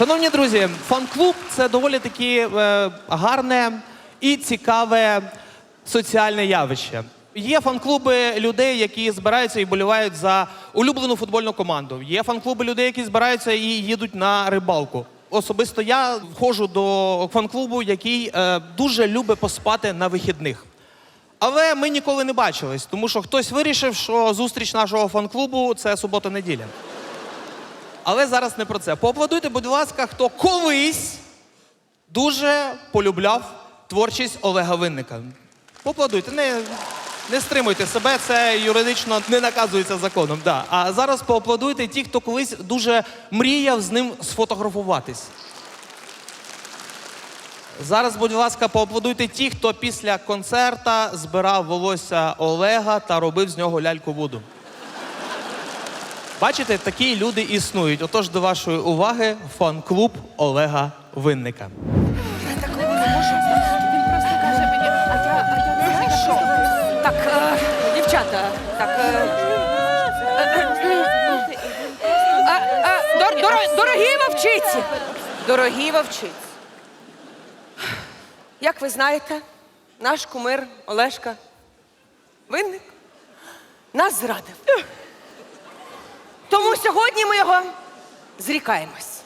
Шановні друзі, фан-клуб це доволі таки е, гарне і цікаве соціальне явище. Є фан-клуби людей, які збираються і болівають за улюблену футбольну команду. Є фан-клуби людей, які збираються і їдуть на рибалку. Особисто я входжу до фан-клубу, який е, дуже любить поспати на вихідних. Але ми ніколи не бачились, тому що хтось вирішив, що зустріч нашого фан-клубу це субота-неділя. Але зараз не про це. Поаплодуйте, будь ласка, хто колись дуже полюбляв творчість Олега Винника. Поаплодуйте, не, не стримуйте себе, це юридично не наказується законом. Да. А зараз поаплодуйте ті, хто колись дуже мріяв з ним сфотографуватись. Зараз, будь ласка, поаплодуйте ті, хто після концерта збирав волосся Олега та робив з нього ляльку Вуду. Бачите, такі люди існують. Отож, до вашої уваги, фан-клуб Олега Винника. Він просто каже мені, а я, а я не знаю, що. Так, е, дівчата, так. Е, дор, дор, дорогі вовчиці! Дорогі вовчиці. Як ви знаєте, наш кумир Олешка винник нас зрадив. Тому сьогодні ми його зрікаємось.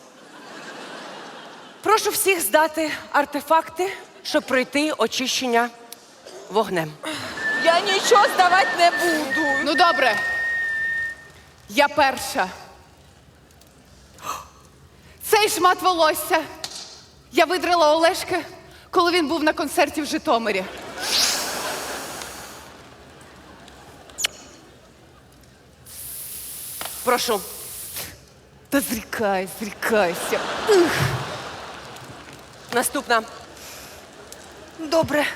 Прошу всіх здати артефакти, щоб пройти очищення вогнем. Я нічого здавати не буду. Ну добре. Я перша. Цей шмат волосся. Я видрила Олешка, коли він був на концерті в Житомирі. Прошу. Та зрікай, зрікайся. Наступна. Добре.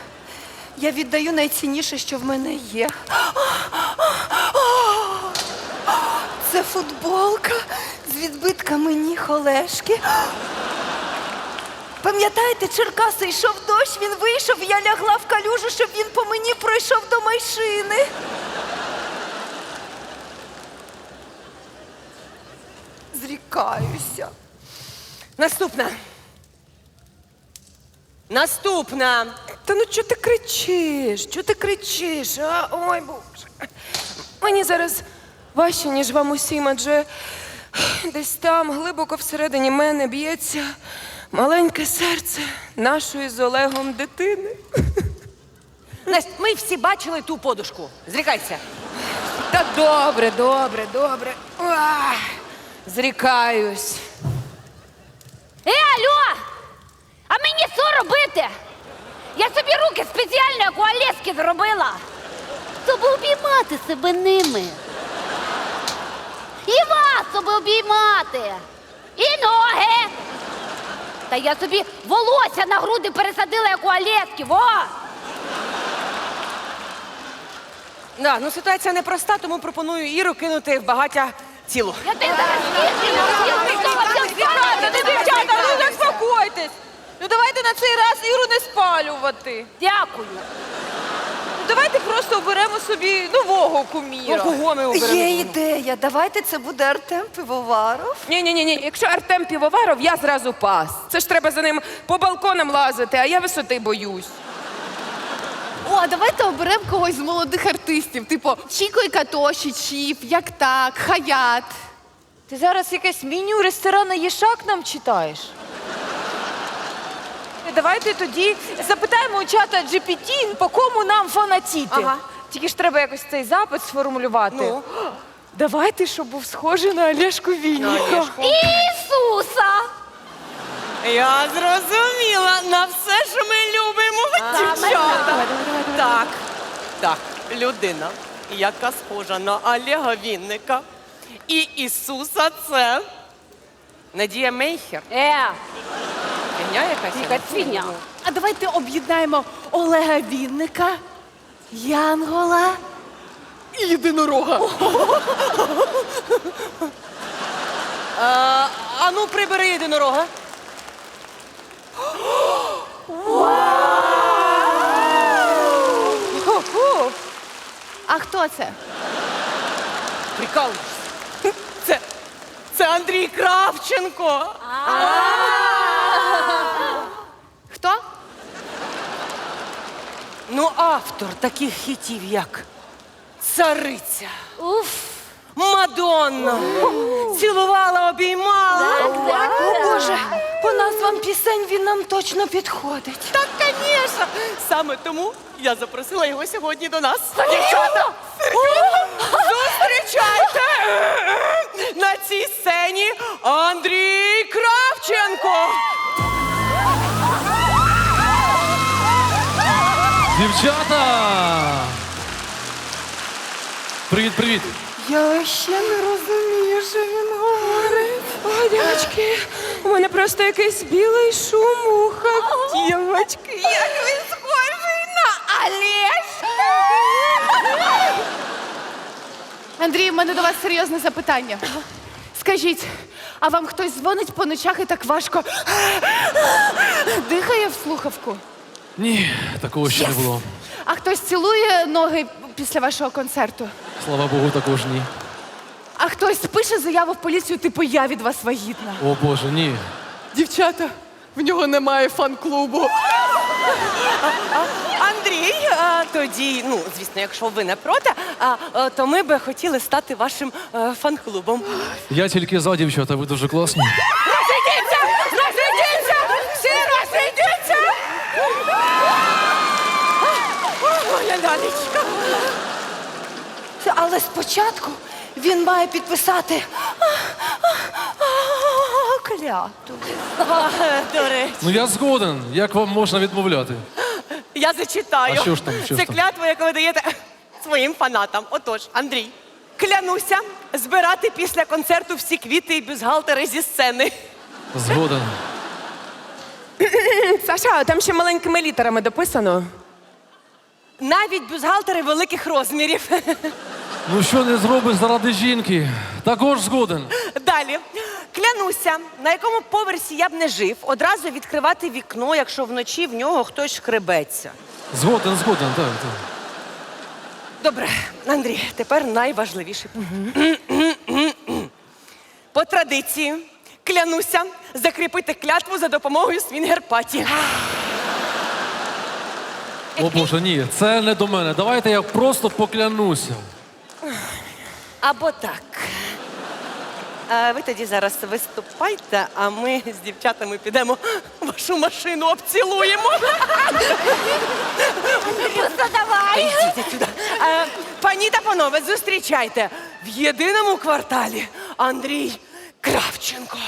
Я віддаю найцінніше, що в мене є. Це футболка з відбитками ніг Олешки. Пам'ятаєте, Черкаси йшов дощ, він вийшов, я лягла в калюжу, щоб він по мені пройшов до майшини. Зрікаюся. Наступна. Наступна. Та ну чого ти кричиш? Чого ти кричиш? А? Ой, Боже. Мені зараз важче, ніж вам усім, адже десь там, глибоко всередині мене б'ється маленьке серце нашої з Олегом дитини. Настя, ми всі бачили ту подушку. Зрікайся. Та добре, добре, добре. Ах, зрікаюсь. Е, алло! А мені що робити? Я собі руки спеціально як у Олески зробила. Щоб обіймати себе ними. І вас щоб обіймати. І ноги. Та я собі волосся на груди пересадила, як у Олески. Во! Да, ну ситуація непроста, тому пропоную Іру кинути в багаття тіло. Я тебе зараз Дівчата, ну дівчата, ну заспокойтесь. Ну давайте на цей раз Іру не спалювати. Дякую. Ну, давайте просто оберемо собі нового Ну, куміра. кого ми оберемо? Є ідея. Давайте це буде Артем Пивоваров. Ні, ні, ні, ні. Якщо Артем Півоваров, я зразу пас. Це ж треба за ним по балконам лазити, а я висоти боюсь. О, а давайте оберемо когось з молодих артистів, типу Чіко і Катоші, Чіп, як так, Хаят. Ти зараз якесь меню ресторану Єшак нам читаєш? Давайте тоді запитаємо у чата GPT, по кому нам фанатіти. Ага. Тільки ж треба якось цей запит сформулювати. Ну? Давайте, щоб був схожий на Олешку Вінніка. Ісуса! Я зрозуміла на все, що ми любимо, дівчата. Так, так, людина, яка схожа на Олега Вінника і Ісуса це Надія Мейхер. Е, Фігня якась? я не знаю. А давайте об'єднаємо Олега Вінника, Янгола і єдинорога. А, а ну прибери єдинорога. А хто це? Прикалуєшся. Це, це Андрій Кравченко. Хто? Ну, автор таких хітів, як Цариця, Уф. Мадонна, цілувала, обіймала. О, Боже. Назвам пісень він нам точно підходить. Так, звісно. Саме тому я запросила його сьогодні до нас. Дівчата, зустрічайте на цій сцені Андрій Кравченко. Дівчата! Привіт, привіт! Я ще не розумію, що він говорить. О, дівчатки, у мене просто якийсь білий шум у ухах. Дівчатки, як він схожий на Олешка. Андрій, у мене до вас серйозне запитання. Скажіть, а вам хтось дзвонить по ночах і так важко дихає в слухавку? Ні, такого ще не було. А хтось цілує ноги після вашого концерту? Слава Богу, також ні. А хтось пише заяву в поліцію, типу я від вас вагітна. О Боже, ні. Дівчата, в нього немає фан-клубу. Андрій, а, тоді, ну, звісно, якщо ви не проти, а, а, то ми би хотіли стати вашим е, фан-клубом. Я тільки за дівчата, ви дуже класні. Розійдіться! Розійдіться! Всі розійдіться! Моя лялечка. Але спочатку він має підписати кляту. До речі, Ну я згоден. Як вам можна відмовляти? я зачитаю. А що ж там, що Це там? клятва, яку ви даєте своїм фанатам. Отож, Андрій, клянуся збирати після концерту всі квіти і бюстгальтери зі сцени. Згоден. Саша, там ще маленькими літерами дописано. Навіть бюстгальтери великих розмірів. Ну що не зробиш заради жінки? Також згоден. Далі. Клянуся, на якому поверсі я б не жив, одразу відкривати вікно, якщо вночі в нього хтось шкребеться. Згоден, згоден, так. так. Добре, Андрій, тепер найважливіше. По традиції клянуся закріпити клятву за допомогою свінгер-паті. О Боже, ні, це не до мене. Давайте я просто поклянуся. Або так. А ви тоді зараз виступайте, а ми з дівчатами підемо вашу машину обцілуємо. Просто давай. Йдіть сюди. Е, Пані та панове, зустрічайте в єдиному кварталі Андрій Кравченко.